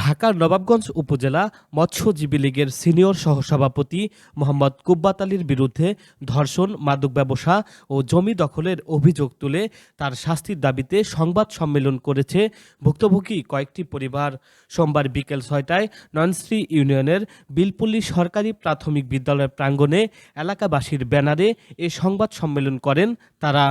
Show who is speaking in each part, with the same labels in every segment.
Speaker 1: ঢাকার নবাবগঞ্জ উপজেলা মৎস্যজীবী লীগের সিনিয়র সহসভাপতি মোহাম্মদ কুব্বাত আলীর বিরুদ্ধে ধর্ষণ, মাদক ব্যবসা ও জমি দখলের অভিযোগ তুলে তার শাস্তির দাবিতে সংবাদ সম্মেলন করেছে ভুক্তভোগী কয়েকটি পরিবার। সোমবার বিকেল ছয়টায় নয়নশ্রী ইউনিয়নের বিলপল্লী সরকারি প্রাথমিক বিদ্যালয় প্রাঙ্গণে এলাকাবাসীর ব্যানারে এ সংবাদ সম্মেলন করেন তারা।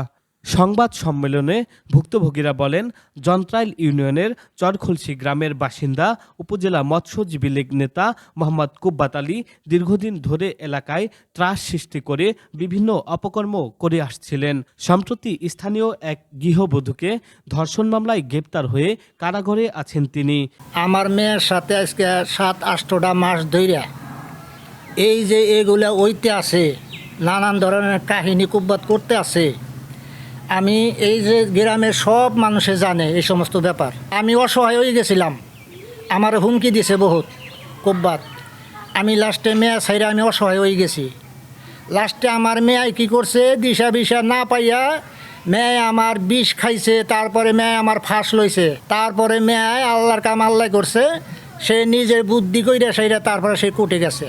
Speaker 1: সংবাদ সম্মেলনে ভুক্তভোগীরা বলেন, যন্ত্রাইল ইউনিয়নের চরখলসি গ্রামের বাসিন্দা, উপজেলা মৎস্যজীবী লীগ নেতা মোহাম্মদ কুব্বাত আলী দীর্ঘদিন ধরে এলাকায় ত্রাস সৃষ্টি করে বিভিন্ন অপকর্ম করে আসছিলেন। সম্প্রতি স্থানীয় এক গৃহবধূকে ধর্ষণ মামলায় গ্রেপ্তার হয়ে কারাগারে আছেন তিনি।
Speaker 2: আমার মেয়ের সাথে আজকে সাত, আটটা মাস ধইরা এই যে এগুলা ওইতে আছে, নানান ধরনের কাহিনী কুব্বাত করতে আছে আমি এই যে গ্রামের সব মানুষে জানে এই সমস্ত ব্যাপার। আমি অসহায় হয়ে গেছিলাম। আমার হুমকি দিছে বহুত কুব্বাত আমি লাস্টে মেয়া ছাইরা আমি অসহায় হয়ে গেছি। লাস্টে আমার মেয়াই কি করছে, দিশা বিশা না পাইয়া মেয়ে আমার বিষ খাইছে, তারপরে মেয়ে আমার ফাঁস লইছে। তারপরে মেয়ে আল্লাহর কাম আল্লাহ করছে, সে নিজের বুদ্ধি কইরা সেইরা তারপরে সে কুটে গেছে।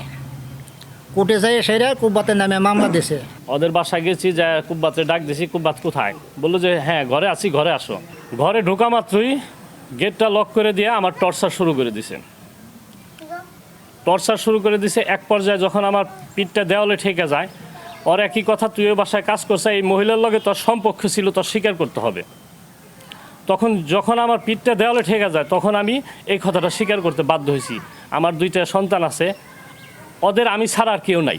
Speaker 2: কুটে যাই সেইরা কুব্বাতের নামে মামলা দিছে।
Speaker 3: ওদের বাসায় গেছি, যে কুব্বাতে ডাক দিছি, কুব্বাত কোথায়? বলল যে হ্যাঁ ঘরে আছি, ঘরে আসো। ঘরে ঢোকা মাত্রই গেটটা লক করে দিয়ে আমার টর্চার শুরু করে দিছে। টর্চার শুরু করে দিছে, এক পর্যায়ে যখন আমার পিঠটা দেওয়ালে ঠেকে যায়, ওর একই কথা, তুই ওই বাসায় কাজ করছে, এই মহিলার লগে তোর সম্পর্ক ছিল, তোর স্বীকার করতে হবে। তখন যখন আমার পিঠটা দেওয়ালে ঠেকে যায়, তখন আমি এই কথাটা স্বীকার করতে বাধ্য হয়েছি। আমার দুইটা সন্তান আছে ওদের আমি ছাড়া আর কেউ নাই।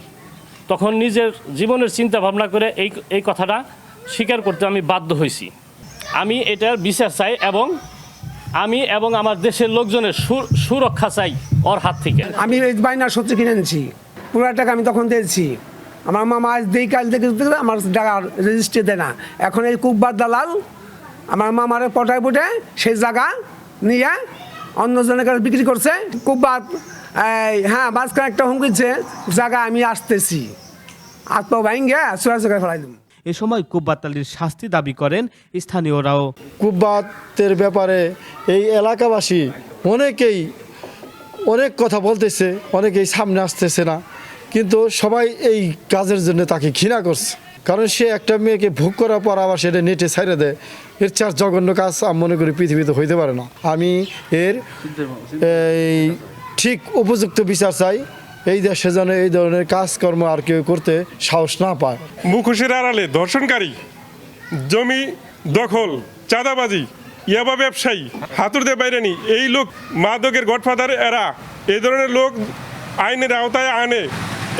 Speaker 3: তখন নিজের জীবনের চিন্তা ভাবনা করে এই এই কথাটা স্বীকার করতে আমি বাধ্য হয়েছি। আমি এটার বিচার চাই এবং আমি এবং আমার দেশের লোকজনের সুরক্ষা চাই ওর হাত থেকে।
Speaker 4: আমি এই বাইনার সত্যি কিনে এনেছি। পুরো টাকা আমি তখন দিয়েছি। আমার মামা আজ দেই কাল দিতে আমার টাকা রেজিস্ট্রি দেয় না। এখন এই কুকবার দালাল আমার মামারে পটায় পুটে সেই জায়গা নিয়ে অন্যজনের কাছে বিক্রি করছে। কুকবার এই হ্যাঁ মাঝখানে একটা হুমকি হুমকিছে জায়গা আমি আসতেছি। আত্ম ভাইঙ্গে সোয়া জায়গায় ফেলাই দেবো।
Speaker 1: এ সময় কুব্বাত আলীর শাস্তি দাবি করেন স্থানীয়রাও।
Speaker 5: কুব্বাতের ব্যাপারে এই এলাকাবাসী অনেকেই অনেক কথা বলতেছে অনেকেই সামনে আসতেছে না। কিন্তু সবাই এই কাজের জন্য তাকে ঘৃণা করছে। কারণ সে একটা মেয়েকে ভোগ করার পর আবার সেটা নেটে ছাইড়ে দেয়। এর চার জঘন্য কাজ আমি মনে করি পৃথিবীতে হইতে পারে না। আমি এর এই ঠিক উপযুক্ত বিচার চাই। এই দেশে যেন এই ধরনের কাজকর্ম আর কেউ করতে সাহস না পায়।
Speaker 6: মুখোশের আড়ালে ধর্ষণকারী জমি দখল চাঁদাবাজি ইয়াবা ব্যবসায়ী হাতুড়দের বাইরানি এই লোক মাদকের গডফাদার এরা। এই ধরনের লোক আইনের আওতায় আনে।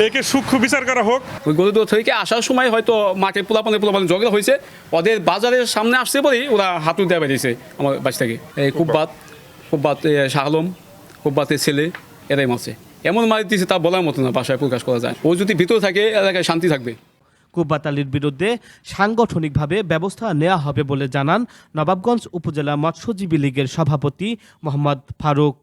Speaker 6: একে সূক্ষ্ম বিচার করা হোক।
Speaker 7: ওই গরুদুয়ার থেকে আসার সময় হয়তো মাঠে পোলাপানে পোলাপানে ঝগড়া হয়েছে। ওদের বাজারের সামনে আসতে পরেই ওরা হাতুর দেওয়া বেরিয়েছে আমার বাড়ি থেকে। এই কুব্বাত কুব্বাত এ, কুব্বাতের ছেলে, এরাই মারছে। এমন মারি দিয়েছে তা বলার মতো না, বাসায় প্রকাশ করা যায়। ও যদি ভিতরে থাকে, এলাকায় শান্তি থাকবে।
Speaker 1: কুব্বাত আলীর বিরুদ্ধে সাংগঠনিকভাবে ব্যবস্থা নেওয়া হবে বলে জানান নবাবগঞ্জ উপজেলা মৎস্যজীবী লীগের সভাপতি মোহাম্মদ ফারুক